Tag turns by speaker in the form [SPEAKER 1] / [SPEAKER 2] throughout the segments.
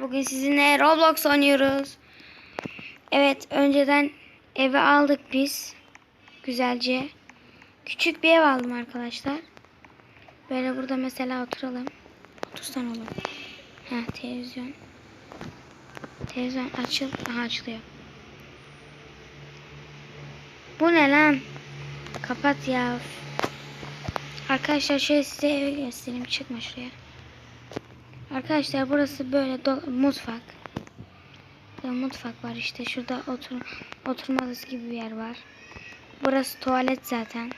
[SPEAKER 1] Bugün sizinle Roblox oynuyoruz. Evet önceden eve aldık biz. Güzelce. Küçük bir ev aldım arkadaşlar. Böyle burada mesela oturalım. Otursan olur. Ha televizyon. Televizyon açıl. Aha açılıyor. Bu ne lan? Kapat ya. Arkadaşlar şöyle size evi göstereyim. Çıkma şuraya. Arkadaşlar burası böyle mutfak. Burada mutfak var işte. Şurada otur oturma odası gibi bir yer var. Burası tuvalet zaten.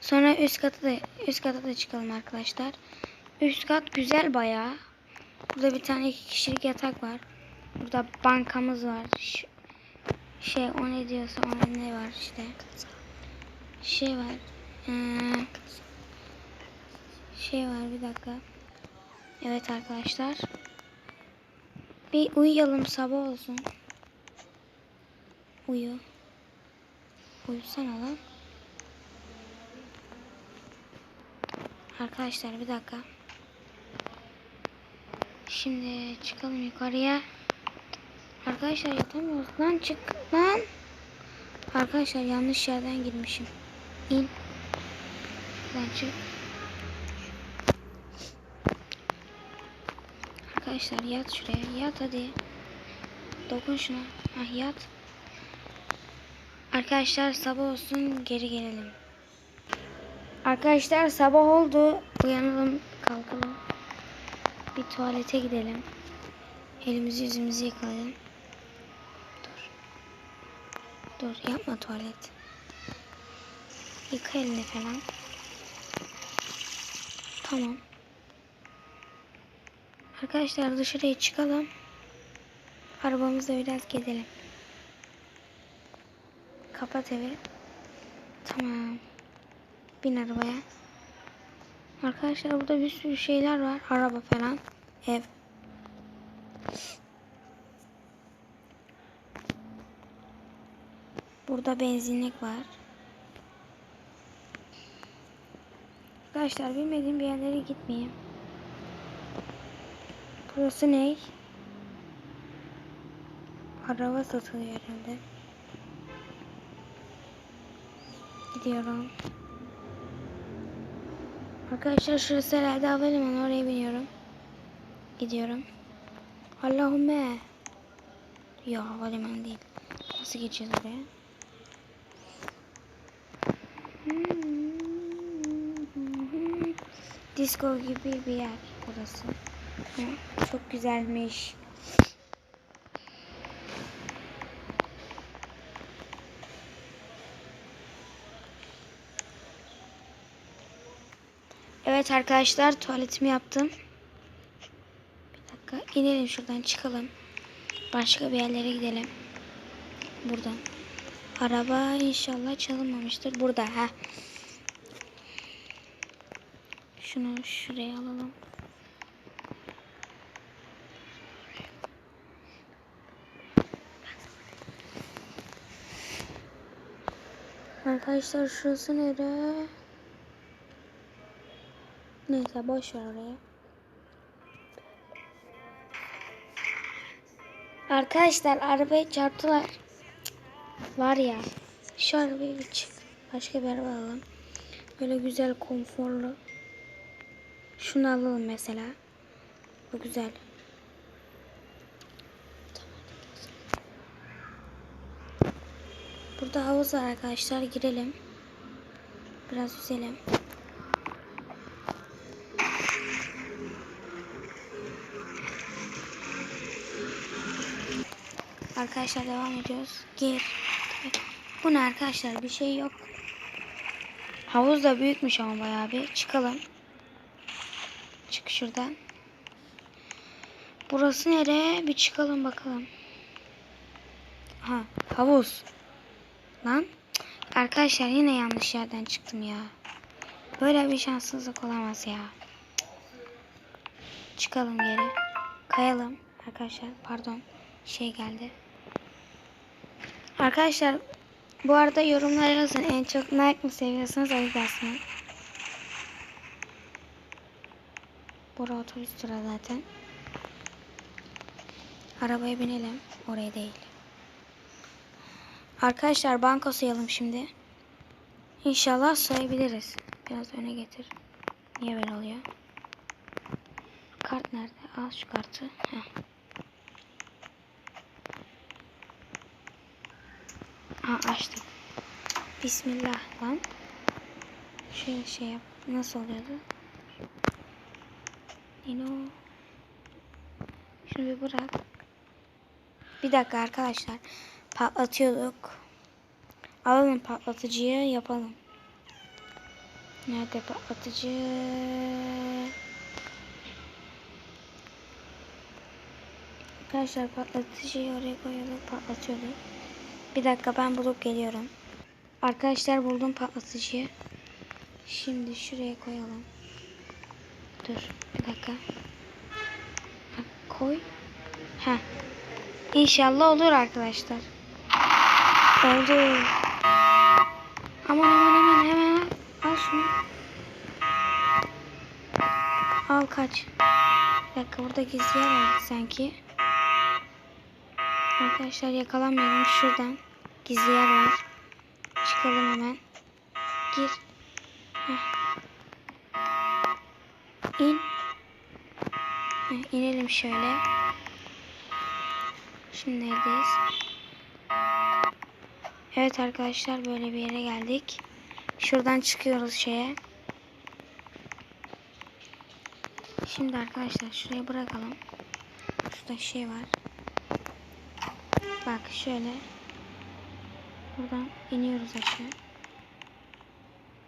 [SPEAKER 1] Sonra üst katı da üst kata da çıkalım arkadaşlar. Üst kat güzel bayağı. Burada bir tane iki kişilik yatak var. Burada bankamız var. Ş- şey o ne diyorsa ona ne var işte. Şey var. Ee, şey var bir dakika. Evet arkadaşlar. Bir uyuyalım sabah olsun. Uyu. Uyusana lan. Arkadaşlar bir dakika. Şimdi çıkalım yukarıya. Arkadaşlar yatamıyoruz. Lan çık lan. Arkadaşlar yanlış yerden girmişim. İn. Lan çık. Arkadaşlar yat şuraya. Yat hadi. Dokun şuna. Ah yat. Arkadaşlar sabah olsun geri gelelim. Arkadaşlar sabah oldu. Uyanalım kalkalım. Bir tuvalete gidelim. Elimizi yüzümüzü yıkayalım. Dur. Dur yapma tuvalet. Yıka elini falan. Tamam. Arkadaşlar dışarıya çıkalım. Arabamızla biraz gezelim. Kapat evi. Tamam. Bin arabaya. Arkadaşlar burada bir sürü şeyler var. Araba falan. Ev. Burada benzinlik var. Arkadaşlar bilmediğim bir yerlere gitmeyeyim. Burası ne? Araba satılıyor herhalde. Gidiyorum. Arkadaşlar şurası herhalde havalimanı oraya biniyorum. Gidiyorum. Allahümme. Ya havalimanı değil. Nasıl geçeceğiz oraya? Disco gibi bir yer burası. Çok güzelmiş. Evet arkadaşlar tuvaletimi yaptım. Bir dakika inelim şuradan çıkalım. Başka bir yerlere gidelim. Buradan. Araba inşallah çalınmamıştır. Burada ha. Şunu şuraya alalım. Arkadaşlar şurası nere? Neyse boş ver oraya. Arkadaşlar arabaya çarptılar. Var ya. Şu arabaya bir çık. Başka bir araba alalım. Böyle güzel konforlu. Şunu alalım mesela. Bu güzel. Burada havuz var arkadaşlar. Girelim. Biraz yüzelim. Arkadaşlar devam ediyoruz. Gir. Bu ne arkadaşlar? Bir şey yok. Havuz da büyükmüş ama bayağı bir. Çıkalım. Çık şuradan. Burası nere? Bir çıkalım bakalım. Ha, havuz. Lan. Arkadaşlar yine yanlış yerden çıktım ya. Böyle bir şanssızlık olamaz ya. Çıkalım geri. Kayalım. Arkadaşlar pardon. Şey geldi. Arkadaşlar bu arada yorumlara yazın. En çok Nike mı seviyorsunuz Adidas mı? Bora otobüs durağı zaten. Arabaya binelim. Oraya değil. Arkadaşlar banka sayalım şimdi. İnşallah sayabiliriz. Biraz öne getir. Niye böyle oluyor? Kart nerede? Al şu kartı. Heh. Ha açtık. Bismillah lan. Şöyle şey yap. Nasıl oluyordu? Nino. Şunu bir bırak. Bir dakika arkadaşlar. Patlatıyorduk. Alalım patlatıcıyı yapalım. Nerede patlatıcı? Arkadaşlar patlatıcıyı oraya koyuyorduk patlatıyorduk. Bir dakika ben bulup geliyorum. Arkadaşlar buldum patlatıcıyı. Şimdi şuraya koyalım. Dur bir dakika. Koy. Ha. İnşallah olur arkadaşlar. Oldu. Aman aman aman hemen al. Şunu. Al kaç. Bir dakika burada gizli yer var sanki. Arkadaşlar yakalanmayalım şuradan. Gizli yer var. Çıkalım hemen. Gir. Heh. İn. Heh, inelim şöyle. Şimdi neredeyiz? Evet arkadaşlar böyle bir yere geldik. Şuradan çıkıyoruz şeye. Şimdi arkadaşlar şuraya bırakalım. Şurada şey var. Bak şöyle. Buradan iniyoruz aşağı.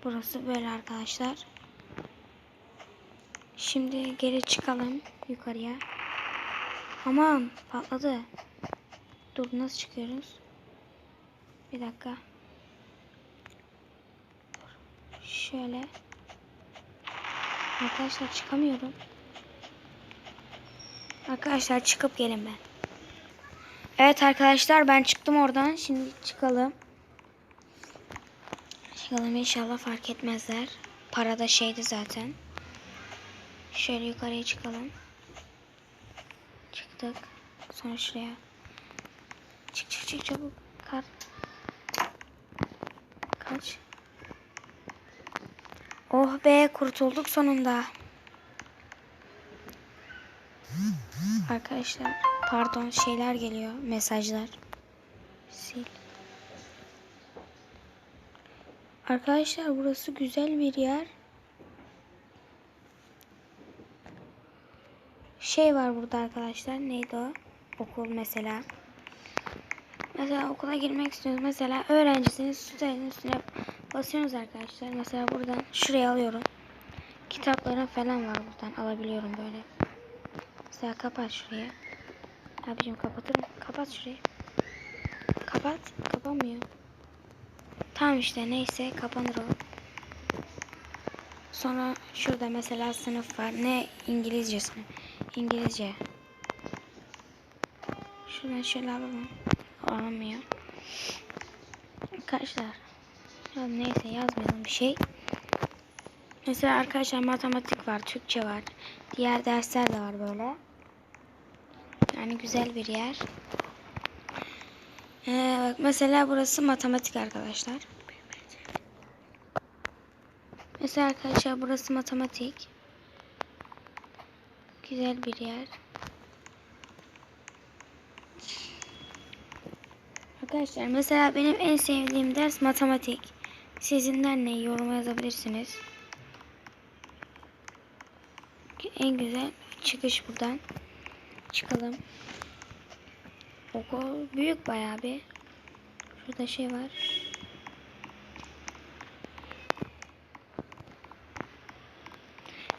[SPEAKER 1] Burası böyle arkadaşlar. Şimdi geri çıkalım yukarıya. Aman patladı. Dur nasıl çıkıyoruz? Bir dakika. Şöyle. Arkadaşlar çıkamıyorum. Arkadaşlar çıkıp gelin ben. Evet arkadaşlar ben çıktım oradan. Şimdi çıkalım. Çıkalım inşallah fark etmezler. Para da şeydi zaten. Şöyle yukarıya çıkalım. Çıktık. Sonra şuraya. Çık çık çık çabuk. Kar. Kaç. Oh be kurtulduk sonunda. Arkadaşlar pardon şeyler geliyor mesajlar. Sil. Arkadaşlar burası güzel bir yer. Şey var burada arkadaşlar. Neydi o? Okul mesela. Mesela okula girmek istiyorsunuz. Mesela öğrencisiniz. Sütayın üstüne basıyorsunuz arkadaşlar. Mesela buradan şuraya alıyorum. Kitaplarım falan var buradan. Alabiliyorum böyle. Mesela kapat şuraya. Abicim kapatırım. Kapat şurayı. Kapat. Kapanmıyor. Tamam işte neyse kapanır o. Sonra şurada mesela sınıf var. Ne İngilizce sınıf. İngilizce. Şuradan şöyle alalım. Alamıyor. Arkadaşlar. Ya neyse yazmayalım bir şey. Mesela arkadaşlar matematik var, Türkçe var. Diğer dersler de var böyle. Yani güzel bir yer. Ee, bak mesela burası matematik arkadaşlar. Mesela arkadaşlar burası matematik. Güzel bir yer. Arkadaşlar mesela benim en sevdiğim ders matematik. Sizinden ne yoruma yazabilirsiniz. En güzel çıkış buradan. Çıkalım. Okul büyük bayağı bir. Şurada şey var.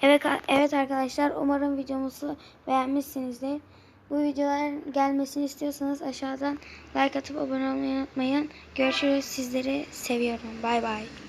[SPEAKER 1] Evet, evet arkadaşlar umarım videomuzu beğenmişsinizdir. Bu videoların gelmesini istiyorsanız aşağıdan like atıp abone olmayı unutmayın. Görüşürüz. Sizleri seviyorum. Bay bay.